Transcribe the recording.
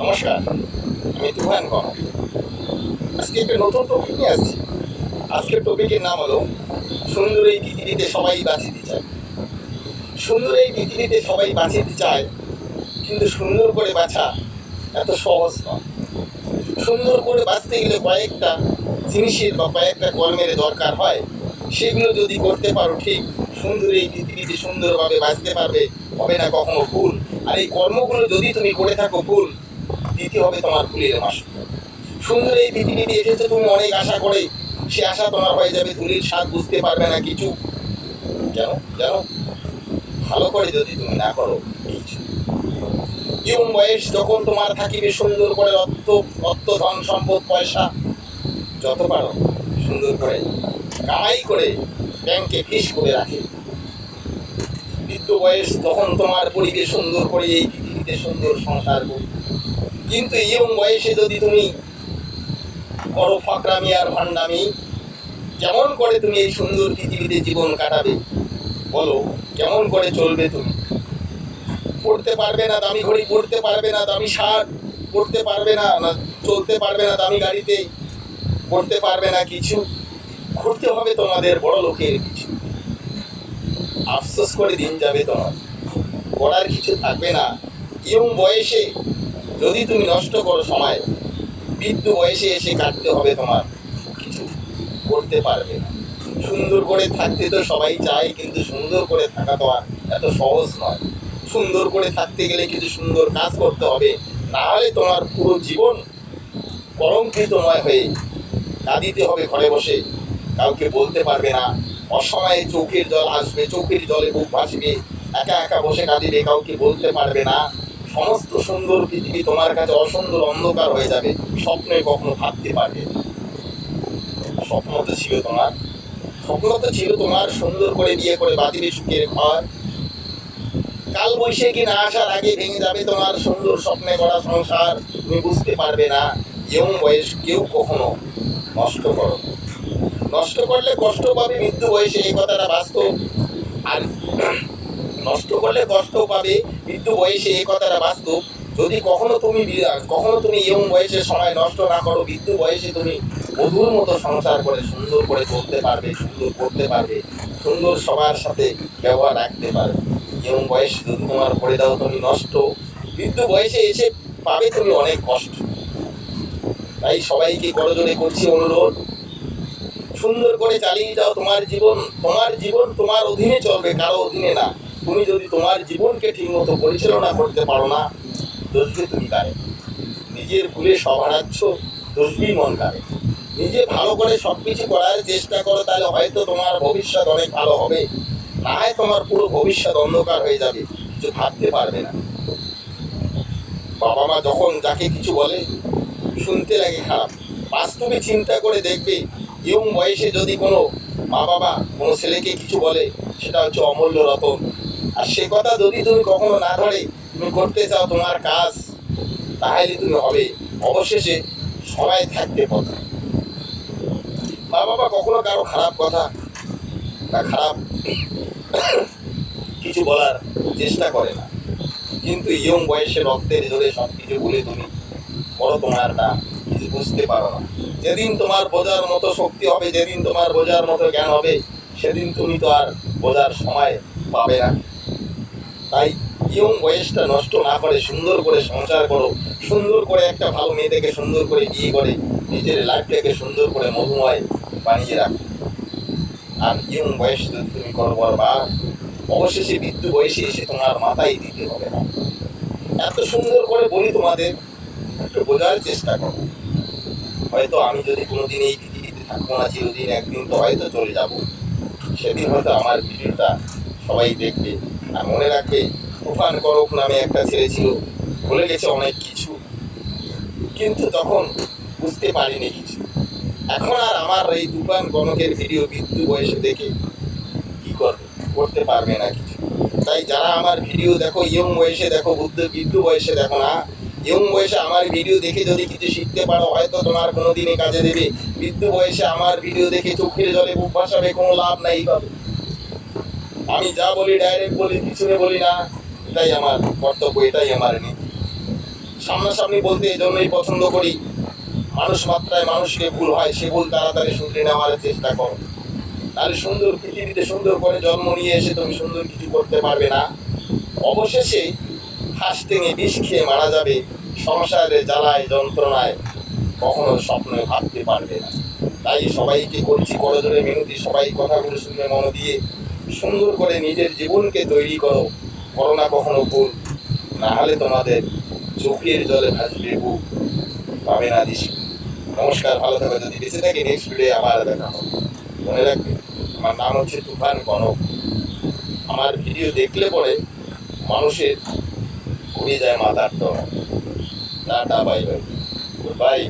নমস্কার। আমি তুফান কম আজকে একটা নতুন টপিক নিয়ে আসছি। আজকের টপিকের নাম হলো, সুন্দর এই পৃথিবীতে সবাই বাঁচিতে চায়। সুন্দর এই পৃথিবীতে সবাই বাঁচিতে চায়, কিন্তু সুন্দর করে বাঁচা এত সহজ নয়। সুন্দর করে বাঁচতে গেলে কয়েকটা জিনিসের বা কয়েকটা কর্মের দরকার হয়। সেগুলো যদি করতে পারো ঠিক, সুন্দর এই পৃথিবীতে সুন্দরভাবে বাঁচতে পারবে, হবে না কখনো ভুল। আর এই কর্মগুলো যদি তুমি করে থাকো ভুল দিতে হবে তোমার ভুলের মাস সুন্দর এই পৃথিবীতে এসেছে, তুমি অনেক আশা করে। সে আশা তোমার হয়ে যাবে, ধুলির স্বাদ বুঝতে পারবে না কিছু। কেন জানো? ভালো করে যদি তুমি না করো, কিছু। বয়স যখন তোমার থাকিবে সুন্দর করে অর্থ অর্থ ধন, সম্পদ, পয়সা, যত পারো, সুন্দর করে কামাই করে ব্যাংকে ফিস করে রাখে। বৃদ্ধ বয়স তখন তোমার পরিবেশ সুন্দর করে এই পৃথিবীতে সুন্দর সংসার করবে কিন্তু ইয়ং বয়সে যদি তুমি বড় ফাকরামি আর ভান্ডামি, কেমন করে তুমি এই সুন্দর পৃথিবীতে জীবন কাটাবে? বলো, কেমন করে চলবে তুমি? পড়তে পারবে না, দামি ঘড়ি পড়তে পারবে না, দামি শার্ট পড়তে পারবে না না চলতে পারবে না, দামি গাড়িতে পড়তে পারবে না কিছু। ঘুরতে হবে তোমাদের বড় লোকের কিছু আফসোস করে দিন যাবে তোমার। করার কিছু থাকবে না। ইয়ং বয়সে যদি তুমি নষ্ট করো সময় বৃদ্ধ বয়সে এসে কাটতে হবে তোমার। কিছু করতে পারবে সুন্দর করে থাকতে তো সবাই চায়, কিন্তু সুন্দর করে থাকা তো আর এত সহজ নয়। সুন্দর করে থাকতে গেলে কিছু সুন্দর কাজ করতে হবে। না হলে তোমার পুরো জীবন কলঙ্কিতময় হয়ে কাঁদিতে হবে ঘরে বসে। কাউকে বলতে পারবে না। অসময়ে চোখের জল আসবে, চোখের জলে বুক ভাসবে। একা একা বসে কাঁদিবে, কাউকে বলতে পারবে না। সমস্ত সুন্দর পৃথিবী তোমার কাছে অসুন্দর অন্ধকার হয়ে যাবে, স্বপ্নে কখনো ভাবতে পারবে স্বপ্ন তো ছিল তোমার। স্বপ্ন তো ছিল তোমার সুন্দর করে বিয়ে করে বাতিলে সুখের ঘর। কাল বৈশাখী না আসার আগে ভেঙে যাবে তোমার সুন্দর স্বপ্নে করা সংসার। তুমি বুঝতে পারবে না ইয়ং বয়স, কেউ কখনো নষ্ট করো নষ্ট করলে কষ্ট পাবে, মৃত্যু বয়সে এই কথাটা বাস্তব। আর নষ্ট করলে কষ্ট পাবে মৃত্যু বয়সে এই কথাটা বাস্তব। যদি কখনো তুমি কখনো তুমি ইয়ং বয়সে সময় নষ্ট না করো, মৃত্যু বয়সে তুমি বধুর মতো সংসার করে, সুন্দর করে চলতে পারবে, সুন্দর করতে পারবে, সুন্দর সবার সাথে ব্যবহার রাখতে পারবে। ইয়ং বয়স যদি তোমার করে দাও, তুমি নষ্ট। মৃত্যু বয়সে এসে পাবে তুমি অনেক কষ্ট। তাই সবাইকে করজোরে করছি অনুরোধ। সুন্দর করে চালিয়ে যাও, তোমার জীবন তোমার জীবন তোমার অধীনে চলবে, কারও অধীনে না। তুমি যদি তোমার জীবনকে ঠিকমতো পরিচালনা করতে পারো না দোষবে তুমি কারে? নিজের ভুলে সব হারাচ্ছ দোষবি মন কারে। নিজে ভালো করে সব কিছু করার চেষ্টা করো, তাহলে হয়তো তোমার ভবিষ্যৎ অনেক ভালো হবে। না হয় তোমার পুরো ভবিষ্যৎ অন্ধকার হয়ে যাবে, কিছু ভাবতে পারবে না। বাবা মা যখন যাকে কিছু বলে, শুনতে লাগে খারাপ। বাস্তবে চিন্তা করে দেখবে, ইয়ং বয়সে যদি কোনো মা বাবা কোনো ছেলেকে কিছু বলে, সেটা হচ্ছে অমূল্য রতন। আর সে কথা যদি তুমি কখনো না ধরে তুমি করতে চাও তোমার কাজ, তাহলে তুমি হবে অবশেষে সবাই থাকতে পথে মা বাবা কখনো কারও খারাপ কথা বা খারাপ কিছু বলার চেষ্টা করে না। কিন্তু ইয়ং বয়সে রক্তের জোরে সব কিছু বলে তুমি বড় তোমার না, কিছু বুঝতে পারো না। যেদিন তোমার বোঝার মতো শক্তি হবে, যেদিন তোমার বোঝার মতো জ্ঞান হবে, সেদিন তুমি তো আর বোঝার সময় পাবে না। তাই ইয়ং বয়সটা নষ্ট না করে সুন্দর করে সংসার করো। সুন্দর করে একটা ভালো মেয়েটাকে সুন্দর করে বিয়ে করে, নিজের লাইফটাকে সুন্দর করে মধুময় বানিয়ে রাখো। আর ইয়ং বয়স যদি তুমি করো বরবার অবশেষে মৃত্যু বয়সে এসে তোমার মাথায় দিতে হবে না। এত সুন্দর করে বলি তোমাদের, একটু বোঝার চেষ্টা করো। হয়তো আমি যদি কোনোদিন এই পৃথিবীতে থাকব না, চিরদিন একদিন তো হয়তো চলে যাব। সেদিন হয়তো আমার ভিডিওটা সবাই দেখবে। মনে রাখবে তুফান করক নামে একটা ছেলে ছিল, ভুলে গেছে অনেক কিছু। কিন্তু তখন বুঝতে পারিনি কিছু। এখন আর আমার এই তুফান কনকের ভিডিও মৃত্যু বয়সে দেখে কি করবে, করতে পারবে না কিছু। তাই যারা আমার ভিডিও দেখো, ইয়ং বয়সে দেখো, বুদ্ধ বৃদ্ধ বয়সে দেখো না, ইয়ং বয়সে আমার ভিডিও দেখে যদি কিছু শিখতে পারো, হয়তো তোমার কোনো কোনোদিনই কাজে দেবে। বৃদ্ধ বয়সে আমার ভিডিও দেখে চোখের জলে বুক ভাসাবে, কোনো লাভ নাই পাবে। আমি যা বলি ডাইরেক্ট বলি, পিছনে বলি না, এটাই আমার কর্তব্য, এটাই আমার নীতি। সামনাসামনি বলতে এই জন্যই পছন্দ করি, মানুষ মাত্রায় মানুষকে ভুল হয়, সে ভুল তাড়াতাড়ি শুধরে নেওয়ার চেষ্টা করো। তাহলে সুন্দর পৃথিবীতে সুন্দর করে জন্ম নিয়ে এসে তুমি সুন্দর কিছু করতে পারবে না। অবশেষে হাঁস টেঙে বিষ খেয়ে মারা যাবে সংসারে জ্বালায়, যন্ত্রণায় কখনো স্বপ্নে ভাবতে পারবে না। তাই সবাইকে করছি করজোরে মিনতি, সবাই কথাগুলো শুনে মন দিয়ে সুন্দর করে নিজের জীবনকে তৈরি করো। করো না কখনো ভুল, না হলে তোমাদের চোখের জলে ভাসবে বুক পাবে না দিশি। নমস্কার, ভালো থাকবে যদি বেঁচে থাকি নেক্সট ভিডিও আবার দেখা হবে। মনে রাখবে, আমার নাম হচ্ছে তুফান কনক। আমার ভিডিও দেখলে পরে মানুষের ঘুরে যায় মাথার তো টাটা বাই বাই বাই